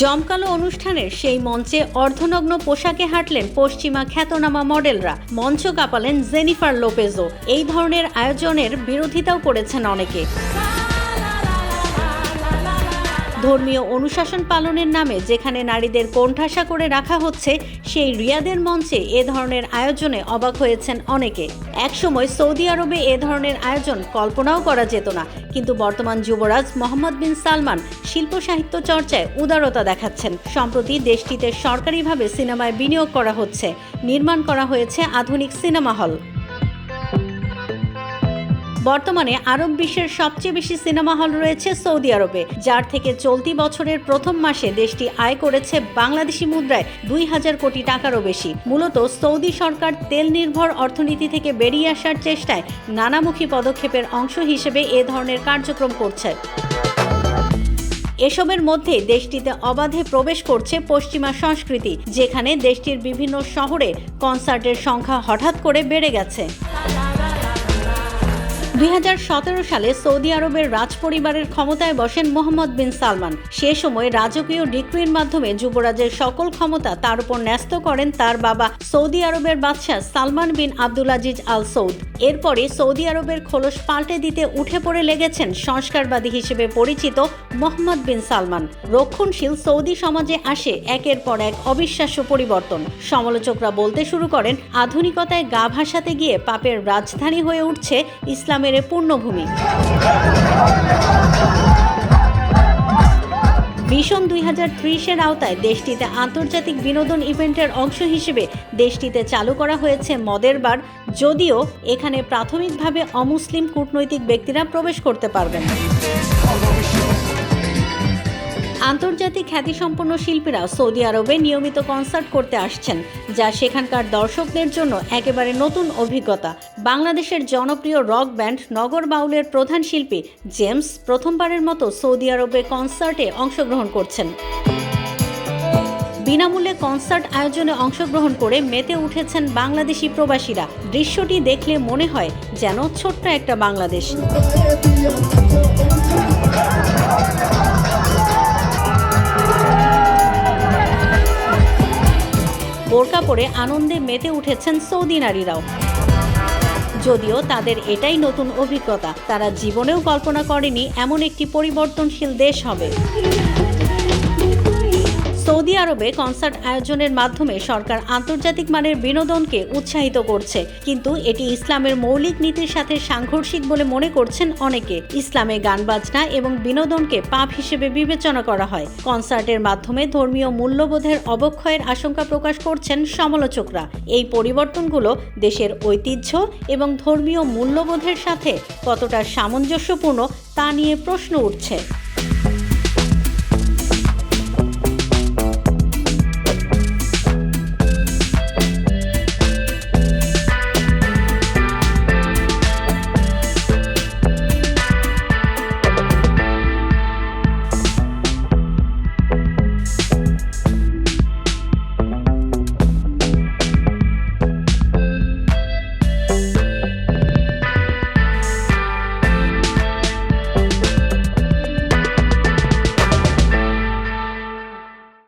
জমকালো অনুষ্ঠানের সেই মঞ্চে অর্ধনগ্ন পোশাকে হাঁটলেন পশ্চিমা খ্যাতনামা মডেলরা। মঞ্চ কাঁপালেন জেনিফার লোপেজও। এই ধরনের আয়োজনের বিরোধিতাও করেছেন অনেকে। ধর্মীয় অনুশাসন পালনের নামে যেখানে নারীদের কোণঠাসা করে রাখা হচ্ছে, সেই রিয়াদের মঞ্চে এ ধরনের আয়োজনে অবাক হয়েছেন অনেকে। একসময় সৌদি আরবে এ ধরনের আয়োজন কল্পনাও করা যেত না, কিন্তু বর্তমান যুবরাজ মোহাম্মদ বিন সালমান শিল্প সাহিত্য চর্চায় উদারতা দেখাচ্ছেন। সম্প্রতি দেশটিতে সরকারিভাবে সিনেমায় বিনিয়োগ করা হচ্ছে, নির্মাণ করা হয়েছে আধুনিক সিনেমা হল। বর্তমানে আরব বিশ্বের সবচেয়ে বেশি সিনেমা হল রয়েছে সৌদি আরবে, যার থেকে চলতি বছরের প্রথম মাসে দেশটি আয় করেছে বাংলাদেশি মুদ্রায় দুই হাজার কোটি টাকারও বেশি। মূলত সৌদি সরকার তেল নির্ভর অর্থনীতি থেকে বেরিয়ে আসার চেষ্টায় নানামুখী পদক্ষেপের অংশ হিসেবে এ ধরনের কার্যক্রম করছে। এসবের মধ্যে দেশটিতে অবাধে প্রবেশ করছে পশ্চিমা সংস্কৃতি, যেখানে দেশটির বিভিন্ন শহরে কনসার্টের সংখ্যা হঠাৎ করে বেড়ে গেছে। দুই হাজার সতেরো সালে সৌদি আরবের রাজপরিবারের ক্ষমতায় বসেন মোহাম্মদ বিন সালমান। সে সময় রাজকীয় ডিক্রির মাধ্যমে যুবরাজের সকল ক্ষমতা তার উপর ন্যস্ত করেন তার বাবা সৌদি আরবের বাদশাহ সালমান বিন আব্দুল আজিজ আল সৌদ। এরপরে সৌদি আরবের খোলস পাল্টে দিতে উঠে পড়ে লেগেছেন সংস্কারবাদী হিসেবে পরিচিত মোহাম্মদ বিন সালমান। রক্ষণশীল সৌদি সমাজে আসে একের পর এক অবিশ্বাস্য পরিবর্তন। সমালোচকরা বলতে শুরু করেন, আধুনিকতায় গা ভাসাতে গিয়ে পাপের রাজধানী হয়ে উঠছে ইসলামের এ পূর্ণভূমি। মিশন দুই হাজার ত্রিশের আওতায় দেশটিতে আন্তর্জাতিক বিনোদন ইভেন্টের অংশ হিসেবে দেশটিতে চালু করা হয়েছে মদের বার, যদিও এখানে প্রাথমিকভাবে অমুসলিম কূটনৈতিক ব্যক্তিরা প্রবেশ করতে পারবেন। আন্তর্জাতিক খ্যাতিসম্পন্ন শিল্পীরা সৌদি আরবে নিয়মিত কনসার্ট করতে আসছেন, যা সেখানকার দর্শকদের জন্য একেবারে নতুন অভিজ্ঞতা। বাংলাদেশের জনপ্রিয় রক ব্যান্ড নগর বাউলের প্রধান শিল্পী জেমস প্রথমবারের মতো সৌদি আরবে কনসার্টে অংশগ্রহণ করছেন। বিনামূল্যে কনসার্ট আয়োজনে অংশগ্রহণ করে মেতে উঠেছেন বাংলাদেশি প্রবাসীরা। দৃশ্যটি দেখলে মনে হয় যেন ছোট্ট একটা বাংলাদেশ। বোরকা পরে আনন্দে মেতে উঠেছেন সৌদি নারীরাও। যদিও তাদের এটাই নতুন অভিজ্ঞতা, তারা জীবনেও কল্পনা করেনি এমন একটি পরিবর্তনশীল দেশ হবে। সৌদি আরবে কনসার্ট আয়োজনের মাধ্যমে সরকার আন্তর্জাতিক মানের বিনোদনকে উৎসাহিত করছে। কিন্তু এটি ইসলামের মৌলিক নীতির সাথে সাংঘর্ষিক বলে মনে করছেন অনেকে। ইসলামে গান বাজনা এবং বিনোদনকে পাপ হিসেবে বিবেচনা করা হয়। কনসার্টের মাধ্যমে ধর্মীয় মূল্যবোধের অবক্ষয়ের আশঙ্কা প্রকাশ করছেন সমালোচকরা। এই পরিবর্তনগুলো দেশের ঐতিহ্য এবং ধর্মীয় মূল্যবোধের সাথে কতটা সামঞ্জস্যপূর্ণ তা নিয়ে প্রশ্ন উঠছে।